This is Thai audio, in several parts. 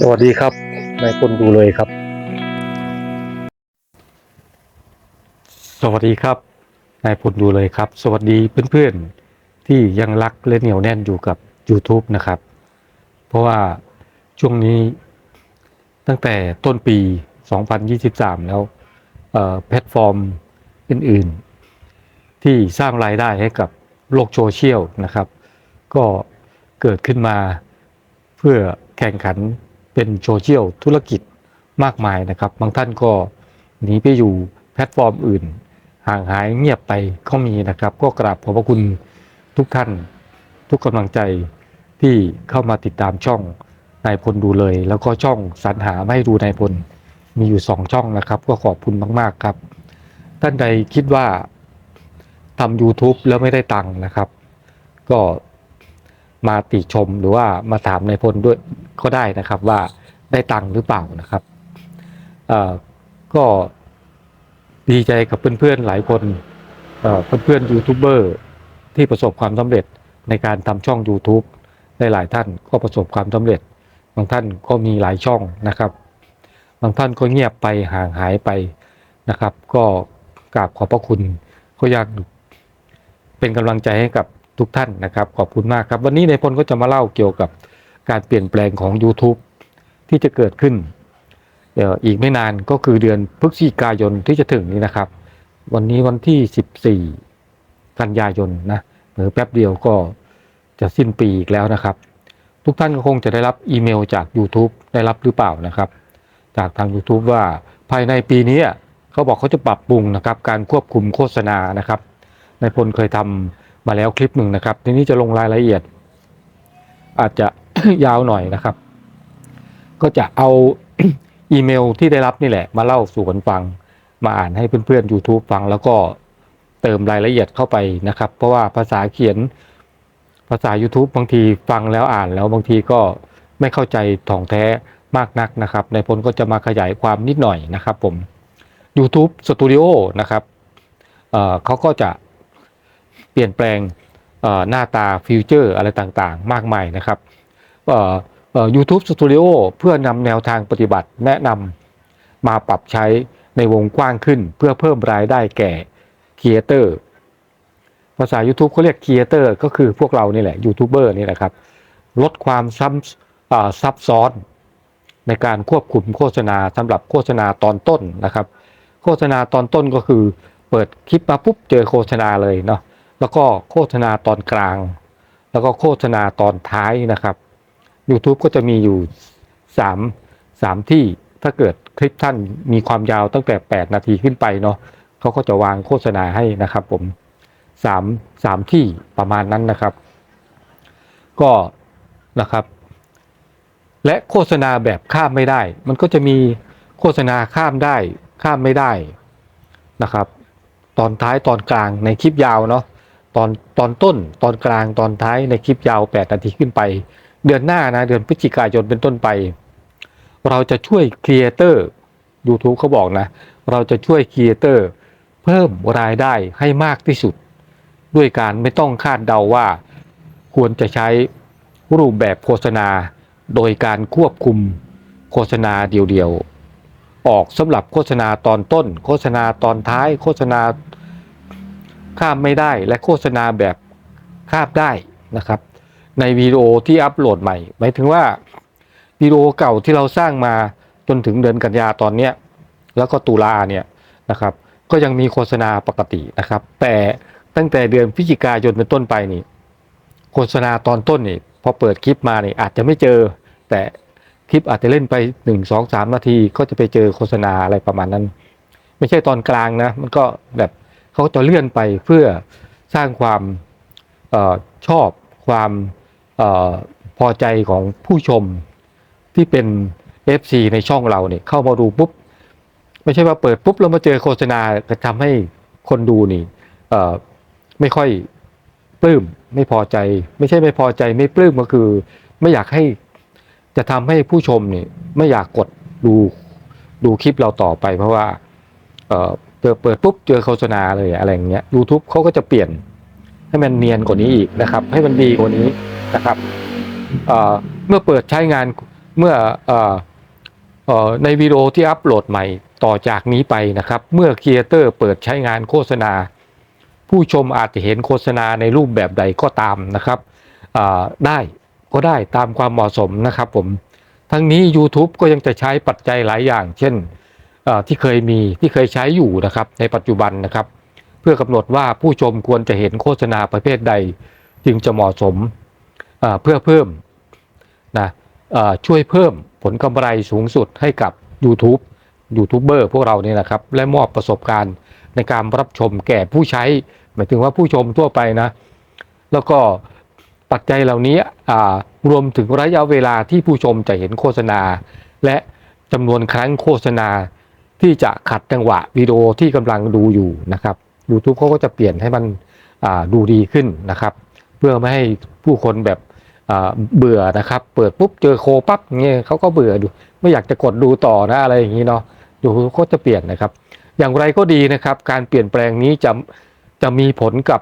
สวัสดีครับนายพลดูเลยครับ สวัสดีครับนายพลดูเลยครับ สวัสดีเพื่อนๆที่ยังรักและเหนียวแน่นอยู่กับ YouTube นะครับ เพราะว่าช่วงนี้ตั้งแต่ต้นปี 2023 แล้วแพลตฟอร์มอื่นๆ ที่สร้างรายได้ให้กับโลกโซเชียลนะครับ ก็เกิดขึ้นมาเพื่อแข่งขัน เป็นโซเชียลธุรกิจมากมายนะครับ บางท่านก็หนีไปอยู่แพลตฟอร์มอื่น ห่างหายเงียบไปก็มีนะครับ ก็กราบขอบพระคุณทุกท่าน ทุกกำลังใจที่เข้ามาติดตามช่องนายพลดูเลย แล้วก็ช่องสรรหาไม่ให้ดูนายพลมีอยู่สองช่องนะครับ ก็ขอบคุณมาก ๆครับ ท่านใดคิดว่าทำ YouTube แล้วไม่ได้ตังค์นะครับ ก็ มาติชมหรือว่ามาถามนายพลด้วยก็ได้นะครับว่าได้ตังค์หรือเปล่านะครับก็ดีใจกับเพื่อนๆหลายคนเเพื่อนๆยูทูบเบอร์ที่ประสบความสำเร็จในการทำช่อง YouTube ได้หลายท่านก็ประสบความสำเร็จ บางท่านก็มีหลายช่องนะครับ บางท่านก็เงียบไปห่างหายไปนะครับ ก็กราบขอบพระคุณก็อยากเป็นกำลังใจให้กับ ทุกท่านนะครับ ขอบคุณมากครับ วันนี้ในพลก็จะมาเล่าเกี่ยวกับการเปลี่ยนแปลงของ YouTube ที่จะเกิดขึ้นอีกไม่นานก็คือเดือนพฤศจิกายนที่จะถึงนี้นะครับ วันนี้วันที่ 14 กันยายนนะหรือแป๊บเดียวก็จะสิ้นปีอีกแล้วนะครับ ทุกท่านก็คงจะได้รับอีเมลจาก YouTube ได้รับหรือเปล่านะครับ จากทาง YouTube ว่าภายในปีนี้เขาบอกเขาจะปรับปรุงนะครับ การควบคุมโฆษณานะครับนายพลเคยทำ มาแล้วคลิปหนึ่งนะครับ ทีนี้จะลงรายละเอียด อาจจะยาวหน่อยนะครับ ก็จะเอาอีเมลที่ได้รับนี่แหละ มาเล่าสู่กันฟัง มาอ่านให้เพื่อนๆ YouTube ฟังแล้วก็เติมรายละเอียดเข้าไปนะครับ เพราะว่าภาษาเขียนภาษา YouTube บางทีฟังแล้วอ่านแล้วบางทีก็ไม่เข้าใจถ่องแท้มากนักนะครับ ในพลก็จะมาขยายความนิดหน่อยนะครับผม YouTube Studio นะครับเเขาก็จะ เปลี่ยนแปลงหน้าตาฟิวเจอร์อะไรต่างๆ มากมายนะครับเอ่อเอ่อ YouTube Studio เพื่อนำแนวทางปฏิบัติแนะนำมาปรับใช้ในวงกว้างขึ้น เพื่อเพิ่มรายได้แก่ครีเอเตอร์ภาษา YouTube เขาเรียกครีเอเตอร์ก็คือพวกเรานี่แหละยูทูบเบอร์นี่แหละครับ ลดความซ้ำซับซ้อน ในการควบคุมโฆษณาสำหรับโฆษณาตอนต้นนะครับ โฆษณาตอนต้นก็คือเปิดคลิปมาปุ๊บเจอโฆษณาเลยเนาะ แล้วก็โฆษณาตอนกลาง แล้วก็โฆษณาตอนท้ายนะครับ YouTube ก็จะมีอยู่ 3 3 ที่ถ้าเกิดคลิปท่านมีความยาวตั้งแต่ 8 นาทีขึ้นไปเนาะเขาก็จะวางโฆษณาให้นะครับผมสามสามที่ประมาณนั้นนะครับ ก็นะครับ และโฆษณาแบบข้ามไม่ได้ มันก็จะมีโฆษณาข้ามได้ข้ามไม่ได้นะครับ ตอนท้ายตอนกลางในคลิปยาวเนาะ ตอนตอนต้นตอนกลางตอนท้ายในคลิปยาว 8 นาทีขึ้นไป เดือนหน้านะ เดือนพฤศจิกายนเป็นต้นไป เราจะช่วยครีเอเตอร์ YouTube เขาบอกนะ เราจะช่วยครีเอเตอร์เพิ่มรายได้ให้มากที่สุด ด้วยการไม่ต้องคาดเดาว่า ควรจะใช้รูปแบบโฆษณา โดยการควบคุมโฆษณาเดียวๆออกสำหรับโฆษณาตอนต้น โฆษณาตอนท้าย โฆษณา ข้ามไม่ได้และโฆษณาแบบข้ามได้นะครับ ในวิดีโอที่อัปโหลดใหม่ หมายถึงว่าวิดีโอเก่าที่เราสร้างมาจนถึงเดือนกันยาตอนเนี้ยแล้วก็ตุลาเนี่ยนะครับ ก็ยังมีโฆษณาปกตินะครับ แต่ตั้งแต่เดือนพฤศจิกายนเป็นต้นไปนี่โฆษณาตอนต้นนี่พอเปิดคลิปมานี่อาจจะไม่เจอ แต่คลิปอาจจะเล่นไปหนึ่งสองสามนาที ก็จะไปเจอโฆษณาอะไรประมาณนั้น ไม่ใช่ตอนกลางนะ มันก็แบบ เขาจะเลื่อนไปเพื่อสร้างความออชอบความออพอใจของผู้ชมที่เป็น FC ในช่องเราเนี่ยเข้ามาดูปุ๊บ ไม่ใช่ว่าเปิดปุ๊บแล้วมาเจอโฆษณาจะทำให้คนดูนี่ไม่ค่อยปลื้มไม่พอใจ ไม่ใช่ไม่พอใจไม่ปลื้มก็คือ ไม่อยากให้จะทำให้ผู้ชมนี่ไม่อยากกดดูดูคลิปเราต่อไปเพราะว่า เอ่อเปิดปุ๊บเจอโฆษณาเลยอะไรอย่างเงี้ย YouTube เขาก็จะเปลี่ยนให้มันเนียนกว่านี้อีกนะครับ ให้มันดีกว่านี้นะครับเมื่อเปิดใช้งานเมื่ออในวิดีโอที่อัปโหลดใหม่ต่อจากนี้ไปนะครับ เมื่อครีเอเตอร์เปิดใช้งานโฆษณา ผู้ชมอาจจะเห็นโฆษณาในรูปแบบใดก็ตามนะครับได้ก็ได้ตามความเหมาะสมนะครับผม ทั้งนี้ YouTube ก็ยังจะใช้ปัจจัยหลายอย่าง เช่น ที่เคยมีที่เคยใช้อยู่นะครับในปัจจุบันนะครับ เพื่อกำหนดว่าผู้ชมควรจะเห็นโฆษณาประเภทใด จึงจะเหมาะสมเอ่อเพื่อเพิ่มนะช่วยเพิ่มผลกำไรสูงสุดให้กับ YouTube ยูทูบเบอร์พวกเราเนี่ยนะครับ และมอบประสบการณ์ในการรับชมแก่ผู้ใช้ หมายถึงว่าผู้ชมทั่วไปนะ แล้วก็ปัจจัยเหล่านี้รวมถึงระยะเวลาที่ผู้ชมจะเห็นโฆษณา และจำนวนครั้งโฆษณา ที่จะขัดจังหวะวิดีโอที่กำลังดูอยู่นะครับ YouTube เขาก็จะเปลี่ยนให้มันดูดีขึ้นนะครับ เพื่อไม่ให้ผู้คนแบบเบื่อนะครับ เปิดปุ๊บเจอโคปั๊บเงี้ยเขาก็เบื่อดูไม่อยากจะกดดูต่อนะอะไรอย่างนี้เนาะ YouTube ก็จะเปลี่ยนนะครับ อย่างไรก็ดีนะครับ การเปลี่ยนแปลงนี้จะจะมีผลกับ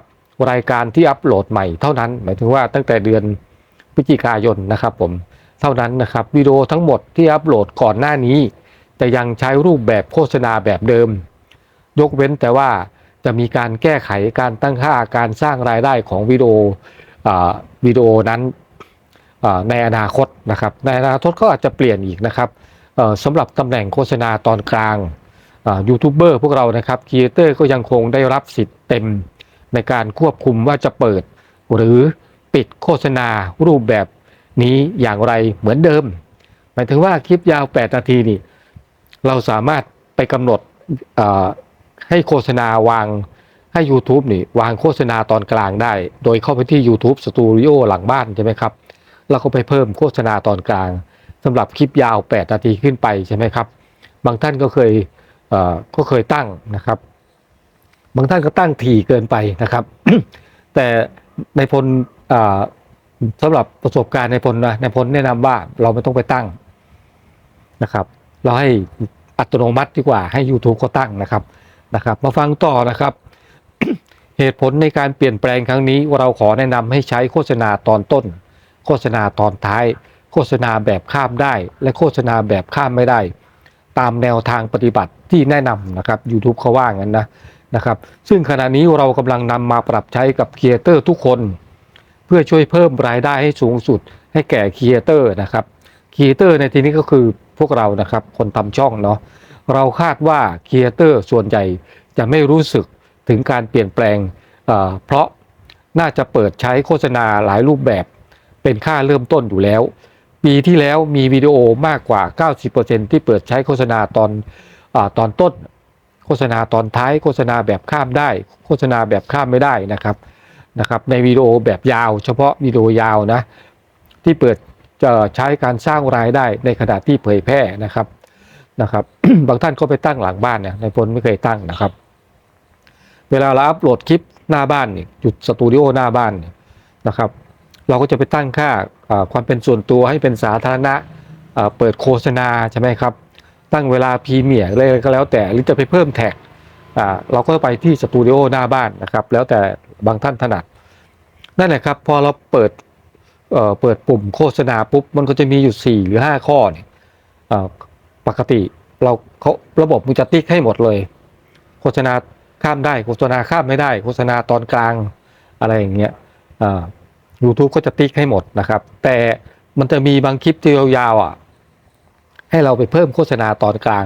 รายการที่อัปโหลดใหม่เท่านั้น หมายถึงว่าตั้งแต่เดือนพฤศจิกายนนะครับ ผมเท่านั้นนะครับวิดีโอทั้งหมดที่อัปโหลดก่อนหน้านี้ จะยังใช้รูปแบบโฆษณาแบบเดิม ยกเว้นแต่ว่าจะมีการแก้ไขการตั้งค่าการสร้างรายได้ของวิดีโออวิดีโอนั้นในอนาคตนะครับ ในอนาคตก็อาจจะเปลี่ยนอีกนะครับสำหรับตำแหน่งโฆษณาตอนกลางยูทูบเบอร์พวกเรานะครับครีเอเตอร์ก็ยังคงได้รับสิทธิ์เต็ม ในการควบคุมว่าจะเปิด หรือปิดโฆษณารูปแบบนี้อย่างไรเหมือนเดิม หมายถึงว่าคลิปยาว 8 นาทีนี่ เราสามารถไปกำหนดให้โฆษณาวางให้ YouTube นี่วางโฆษณาตอนกลางได้ โดยเข้าไปที่ YouTube Studio หลังบ้านใช่ไหมครับ แล้วก็ไปเพิ่มโฆษณาตอนกลางสำหรับคลิปยาว 8 นาทีขึ้นไปใช่ไหมครับ บางท่านก็เคยเก็เคยตั้งนะครับ บางท่านก็ตั้งถี่เกินไปนะครับ แต่ในพลสำหรับประสบการณ์ในพลนะในพลแนะนำว่าเราไม่ต้องไปตั้งนะครับ เราให้อัตโนมัติดีกว่าให้ YouTube เขาตั้งนะครับนะครับ มาฟังต่อนะครับ เหตุผลในการเปลี่ยนแปลงครั้งนี้ เราขอแนะนำให้ใช้โฆษณาตอนต้น โฆษณาตอนท้าย โฆษณาแบบข้ามได้ และโฆษณาแบบข้ามไม่ได้ ตามแนวทางปฏิบัติที่แนะนำนะครับ YouTube เขาว่างั้นนะนะครับ ซึ่งขณะนี้เรากำลังนำมาปรับใช้กับครีเอเตอร์ทุกคน เพื่อช่วยเพิ่มรายได้ให้สูงสุด ให้แก่ครีเอเตอร์นะครับครีเอเตอร์ในที่นี้ก็คือ พวกเรานะครับ คนทำช่องเนาะเราคาดว่าครีเอเตอร์ส่วนใหญ่จะไม่รู้สึกถึงการเปลี่ยนแปลงเเพราะน่าจะเปิดใช้โฆษณาหลายรูปแบบเป็นค่าเริ่มต้นอยู่แล้ว ปีที่แล้วมีวิดีโอมากกว่า 90%ที่เปิดใช้โฆษณาตอนอตอนต้น โฆษณาตอนท้าย โฆษณาแบบข้ามได้ โฆษณาแบบข้ามไม่ได้นะครับนะครับ ในวิดีโอแบบยาว เฉพาะวิดีโอยาวนะที่เปิด ใช้การสร้างรายได้ในขณะที่เผยแพร่นะครับนะครับ บางท่านก็ไปตั้งหลังบ้านเนี่ยในพลไม่เคยตั้งนะครับ เวลาเราอัปโหลดคลิปหน้าบ้านนี่จุดสตูดิโอหน้าบ้านนนะครับ เราก็จะไปตั้งค่าความเป็นส่วนตัวให้เป็นสาธารณะเปิดโฆษณาใช่ไหมครับ ตั้งเวลาพรีเมียร์อะไรก็แล้วแต่หรือจะไปเพิ่มแท็กเราก็ไปที่สตูดิโอหน้าบ้านนะครับ แล้วแต่บางท่านถนัดนั่นแหละครับ พอเราเปิด เปิดปุ่มโฆษณาปุ๊บมันก็จะมีอยู่ 4 หรือ 5 ข้อเนี่ยปกติเราเขาระบบมันจะติ๊กให้หมดเลย โฆษณาข้ามได้โฆษณาข้ามไม่ได้ โฆษณาตอนกลางอะไรอย่างเงี้ยอ่า YouTube ก็จะติ๊กให้หมดนะครับ แต่มันจะมีบางคลิปที่ยาวๆอะให้เราไปเพิ่มโฆษณาตอนกลาง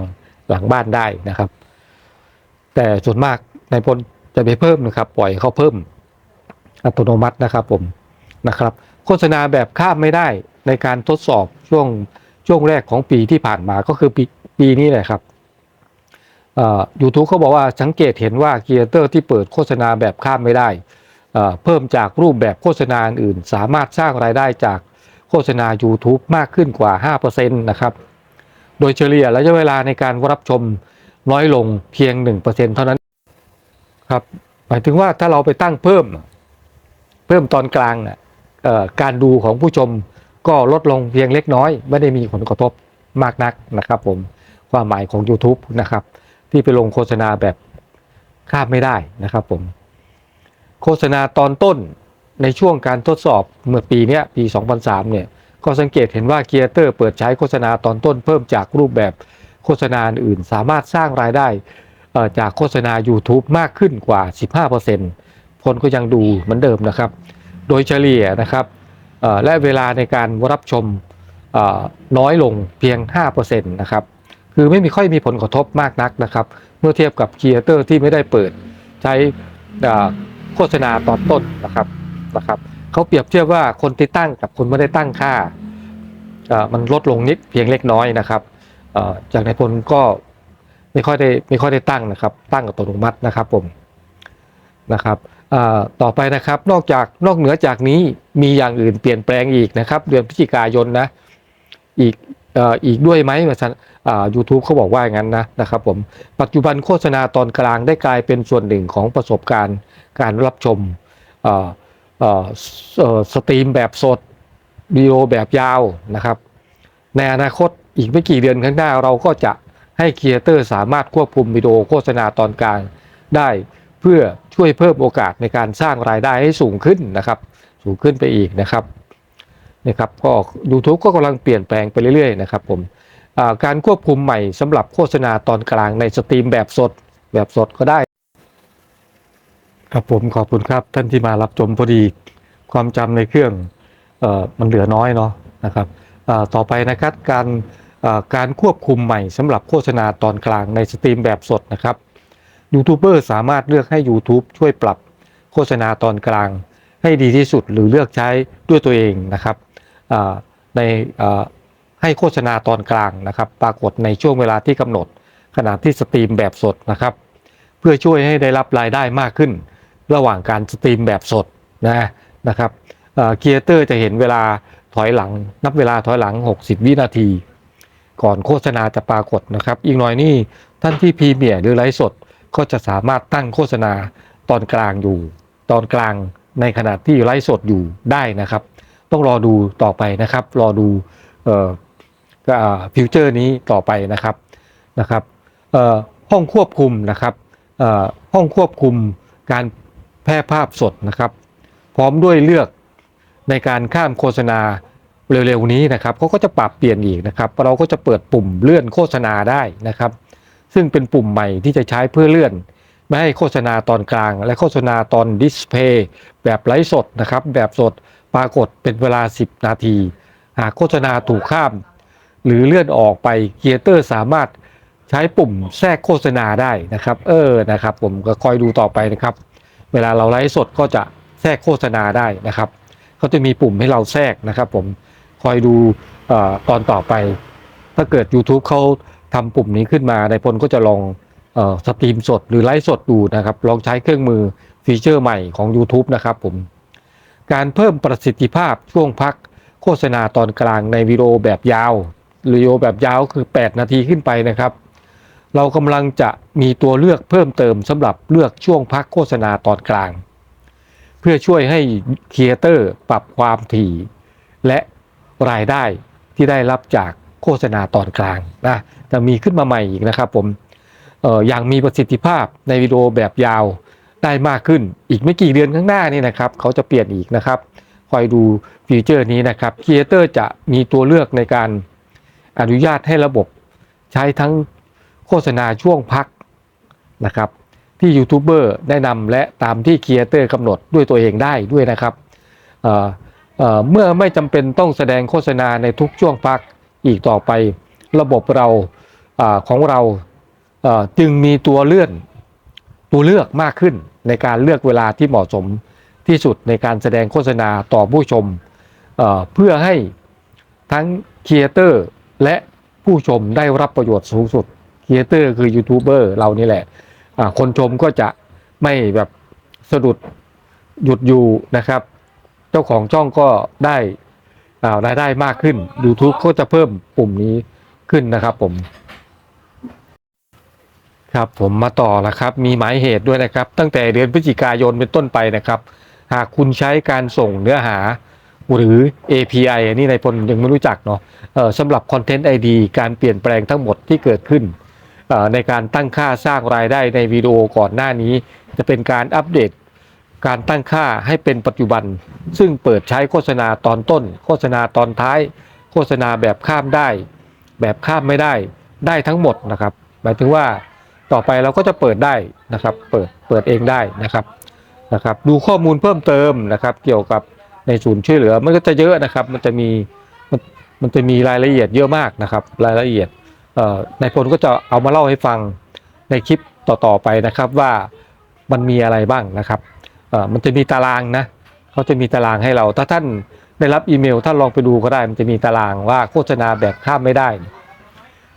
หลังบ้านได้นะครับ แต่ส่วนมากในพลจะไปเพิ่มนะครับ ปล่อยเขาเพิ่มอัตโนมัตินะครับผมนะครับ โฆษณาแบบข้ามไม่ได้ในการทดสอบช่วงช่วงแรกของปีที่ผ่านมาก็คือปีปีนี้แหละครับยูทูบเขาบอกว่าสังเกตเห็นว่าครีเอเตอร์ที่เปิดโฆษณาแบบข้ามไม่ได้ เพิ่มจากรูปแบบโฆษณาอื่น สามารถสร้างรายได้จากโฆษณา YouTube มากขึ้นกว่า 5%นะครับ โดยเฉลี่ยระยะเวลาในการรับชมน้อยลงเพียง 1%เท่านั้นครับ หมายถึงว่าถ้าเราไปตั้งเพิ่ม เพิ่มตอนกลางน่ะเอ่อ การดูของผู้ชมก็ลดลงเพียงเล็กน้อย ไม่ได้มีผลกระทบมากนักนะครับผมความหมายของ YouTube นะครับ ที่ไปลงโฆษณาแบบข้ามไม่ได้นะครับผม โฆษณาตอนต้นในช่วงการทดสอบเมื่อปีนี้ปี 2003 เนี่ย ก็สังเกตเห็นว่าเกียร์เตอร์เปิดใช้โฆษณาตอนต้นเพิ่มจากรูปแบบโฆษณาอื่น สามารถสร้างรายได้อ่อจากโฆษณา YouTube มากขึ้นกว่า 15%คนก็ยังดูเหมือนเดิมนะครับ โดยเฉลี่ยนะครับและเวลาในการรับชมน้อยลงเพียง 5%นะครับคือไม่มีค่อยมีผลกระทบมากนักนะครับ เมื่อเทียบกับครีเอเตอร์ที่ไม่ได้เปิดใช้โฆษณาตอนต้นนะครับนะครับเขาเปรียบเทียบว่าคนที่ตั้งกับคนไม่ได้ตั้งค่ามันลดลงนิดเพียงเล็กน้อยนะครับจากในพลก็ไม่ค่อยได้ไม่ค่อยได้ตั้งนะครับ ตั้งอับตโนมัตินะครับผมนะครับ ต่อไปนะครับนอกจากนอกเหนือจากนี้มีอย่างอื่นเปลี่ยนแปลงอีกนะครับ เดือนพฤศจิกายนนะอีกอ,อีกด้วยไหมว่านอ่า YouTube เขาบอกว่าอย่างนั้นนะนะครับผมปัจจุบันโฆษณาตอนกลางได้กลายเป็นส่วนหนึ่งของประสบการณ์การรับชมสตรีมแบบสดวิดีโอแบบยาวนะครับ ในอนาคตอีกไม่กี่เดือนข้างหน้าเราก็จะให้ครีเอเตอร์สามารถควบคุมวิดีโอโฆษณาตอนกลางได้ เพื่อช่วยเพิ่มโอกาสในการสร้างรายได้ให้สูงขึ้นนะครับ สูงขึ้นไปอีกนะครับนะครับก็ YouTube ก็กำลังเปลี่ยนแปลงไปเรื่อยๆนะครับผมการควบคุมใหม่สำหรับโฆษณาตอนกลางในสตรีมแบบสดแบบสดก็ได้ ครับผมขอบคุณครับท่านที่มารับชมพอดีความจำในเครื่องอมันเหลือน้อยเนาะนะครับต่อไปนะครับการการควบคุมใหม่สำหรับโฆษณาตอนกลางในสตรีมแบบสดนะครับ ยูทูบเบอร์สามารถเลือกให้ YouTube ช่วยปรับโฆษณาตอนกลาง ให้ดีที่สุดหรือเลือกใช้ด้วยตัวเองนะครับในให้โฆษณาตอนกลางนะครับ ปรากฏในช่วงเวลาที่กำหนดขณะที่สตรีมแบบสดนะครับ เพื่อช่วยให้ได้รับรายได้มากขึ้น ระหว่างการสตรีมแบบสดนะนะครับเคียเตอร์จะเห็นเวลาถอยหลัง นับเวลาถอยหลัง 60 วินาที ก่อนโฆษณาจะปรากฏนะครับ อีกหน่อยนี่ท่านที่พรีเมียร์หรือไลฟ์สด ก็จะสามารถตั้งโฆษณาตอนกลางอยู่ ตอนกลางในขณะที่ไลฟ์สดอยู่ได้นะครับ ต้องรอดูต่อไปนะครับ รอดูเอ่อฟิวเจอร์นี้ต่อไปนะครับนะครับเอ่อห้องควบคุมนะครับเอ่อห้องควบคุมการแพร่ภาพสดนะครับ พร้อมด้วยเลือกในการข้ามโฆษณาเร็วๆนี้นะครับเขาก็จะปรับเปลี่ยนอีกนะครับ เราก็จะเปิดปุ่มเลื่อนโฆษณาได้นะครับ ซึ่งเป็นปุ่มใหม่ที่จะใช้เพื่อเลื่อน ไม่ให้โฆษณาตอนกลาง และโฆษณาตอนดิสเพย์แบบไลฟ์สดนะครับ แบบสดปรากฏเป็นเวลา 10 นาที หากโฆษณาถูกข้าม หรือเลื่อนออกไปเกียร์เตอร์สามารถใช้ปุ่มแทรกโฆษณาได้นะครับ เออนะครับ ผมก็คอยดูต่อไปนะครับ เวลาเราไลฟ์สดก็จะแทรกโฆษณาได้นะครับเขาจะมีปุ่มให้เราแทรกนะครับ ผมคอยดูออตอนต่อไป ถ้าเกิด YouTube เขา ทำปุ่มนี้ขึ้นมาในพลก็จะลองออสตรีมสดหรือไลฟ์สดดูนะครับ ลองใช้เครื่องมือฟีเจอร์ใหม่ของ YouTube นะครับผม การเพิ่มประสิทธิภาพช่วงพักโฆษณาตอนกลางในวิดีโอแบบยาววิดีโอแบบยาวคือ 8 นาทีขึ้นไปนะครับ เรากำลังจะมีตัวเลือกเพิ่มเติมสำหรับเลือกช่วงพักโฆษณาตอนกลาง เพื่อช่วยให้ครีเอเตอร์ปรับความถี่ และรายได้ที่ได้รับจากโฆษณาตอนกลางนะ จะมีขึ้นมาใหม่อีกนะครับผมเอ่ออย่างมีประสิทธิภาพในวิดีโอแบบยาวได้มากขึ้น อีกไม่กี่เดือนข้างหน้านี่นะครับ เขาจะเปลี่ยนอีกนะครับคอยดูฟีเจอร์นี้นะครับครีเอเตอร์จะมีตัวเลือกในการอนุญาตให้ระบบใช้ทั้งโฆษณาช่วงพักนะครับ ที่ยูทูบเบอร์แนะนำและตามที่ครีเอเตอร์กำหนดด้วยตัวเองได้ด้วยนะครับเเเมื่อไม่จำเป็นต้องแสดงโฆษณาในทุกช่วงพักอีกต่อไป ระบบเราอของเราจึงมีตัวเลื่อนตัวเลือกมากขึ้นในการเลือกเวลาที่เหมาะสมที่สุดในการแสดงโฆษณาต่อผู้ชมเเพื่อให้ทั้งครีเอเตอร์และผู้ชมได้รับประโยชน์สูงสุดครีเอเตอร์คือยูทูบเบอร์เรานี่แหละอ่าคนชมก็จะไม่แบบสะดุดหยุดอยู่นะครับ เจ้าของช่องก็ได้รายได้มากขึ้น YouTube ก็จะเพิ่มปุ่มนี้ ขึ้นนะครับผม ครับผมมาต่อแล้วครับ มีหมายเหตุด้วยนะครับ ตั้งแต่เดือนพฤศจิกายนเป็นต้นไปนะครับ หากคุณใช้การส่งเนื้อหาหรือ API อันนี้ในพลยังไม่รู้จักเนาะออสำหรับ Content ID การเปลี่ยนแปลงทั้งหมดที่เกิดขึ้นออในการตั้งค่าสร้างรายได้ในวิดีโอก่อนหน้านี้ จะเป็นการอัปเดตการตั้งค่าให้เป็นปัจจุบัน ซึ่งเปิดใช้โฆษณาตอนต้น โฆษณาตอนท้าย โฆษณาแบบข้ามได้ แบบข้ามไม่ได้ได้ทั้งหมดนะครับ หมายถึงว่าต่อไปเราก็จะเปิดได้นะครับ เปิดเปิดเองได้นะครับนะครับ ดูข้อมูลเพิ่มเติมนะครับ เกี่ยวกับในศูนย์ช่วยเหลือมันก็จะเยอะนะครับ มันจะมีมันมันจะมีรายละเอียดเยอะมากนะครับ รายละเอียดเอ่อนายพลก็จะเอามาเล่าให้ฟังในคลิปต่อๆไปนะครับว่ามันมีอะไรบ้างนะครับมันจะมีตารางนะเขาจะมีตารางให้เราถ้าท่าน ได้รับอีเมลท่านลองไปดูก็ได้ มันจะมีตารางว่าโฆษณาแบบข้ามไม่ได้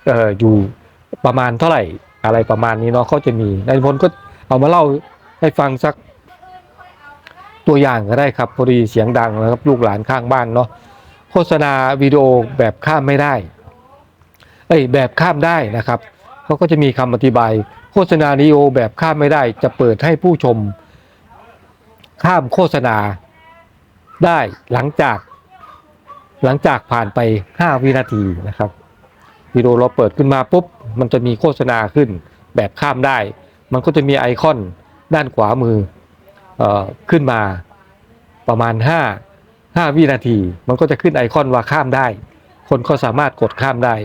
เอออยู่ประมาณเท่าไหร่อะไรประมาณนี้เนาะเขาจะมีนายพลก็เอามาเล่าให้ฟังสัก ตัวอย่างก็ได้ครับพอดีเสียงดังนะครับ ลูกหลานข้างบ้านเนาะโฆษณาวิดีโอแบบข้ามไม่ได้เอ้ยแบบข้ามได้นะครับเขาก็จะมีคำอธิบาย โฆษณาวิดีโอแบบข้ามไม่ได้ จะเปิดให้ผู้ชมข้ามโฆษณา ได้หลังจาก หลังจากผ่านไป 5 วินาทีนะครับวิดีโอเราเปิดขึ้นมาปุ๊บ มันจะมีโฆษณาขึ้นแบบข้ามได้ มันก็จะมีไอคอนด้านขวามือออขึ้นมาประมาณ 5 5 วินาที มันก็จะขึ้นไอคอนว่าข้ามได้ คนก็สามารถกดข้ามได้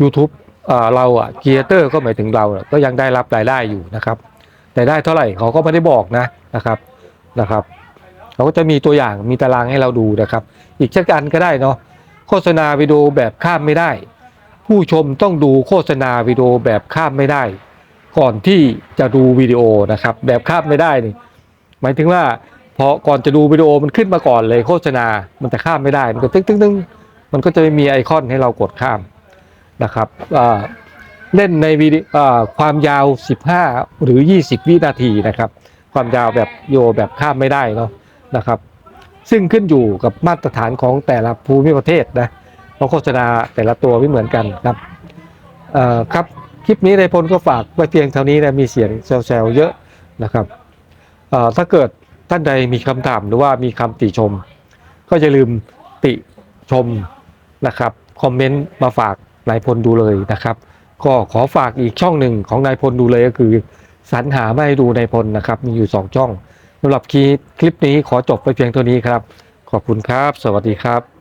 YouTube เราอะครีเอเตอร์ก็หมายถึงเรา ก็ยังได้รับรายได้อยู่นะครับ แต่ได้เท่าไหร่เขาก็ไม่ได้บอกนะนะครับนะครับ เขาก็จะมีตัวอย่างมีตารางให้เราดูนะครับ อีกเช่นกันก็ได้เนาะโฆษณาวิดีโอแบบข้ามไม่ได้ ผู้ชมต้องดูโฆษณาวิดีโอแบบข้ามไม่ได้ ก่อนที่จะดูวิดีโอนะครับ แบบข้ามไม่ได้นี่หมายถึงว่าพอก่อนจะดูวิดีโอมันขึ้นมาก่อนเลยโฆษณา มันจะข้ามไม่ได้ มันก็ตึ้งตึ้งตึ้งมันก็จะไม่มีไอคอนให้เรากดข้ามนะครับเล่นในวิดีอ่าความยาว 15 หรือ 20 วินาทีนะครับ ความยาวแบบโยแบบข้ามไม่ได้เนาะ นะครับ ซึ่งขึ้นอยู่กับมาตรฐานของแต่ละภูมิประเทศนะเพราะโฆษณาแต่ละตัวไม่เหมือนกันครับครับคลิปนี้ในายพลก็ฝากไว้เพียงเท่านี้นะมีเสียงแซวๆเยอะนะครับถ้าเกิดท่านใดมีคำถามหรือว่ามีคำติชม ก็อย่าลืมติชมนะครับคอมเมนต์มาฝากนายพลดูเลยนะครับ ก็ขอฝากอีกช่องหนึ่งของนายพลดูเลยก็คือสรรหาไม่ให้ดูนายพลนะครับ มีอยู่ 2 ช่อง สำหรับคลิปนี้ขอจบไปเพียงเท่านี้ครับ ขอบคุณครับ สวัสดีครับ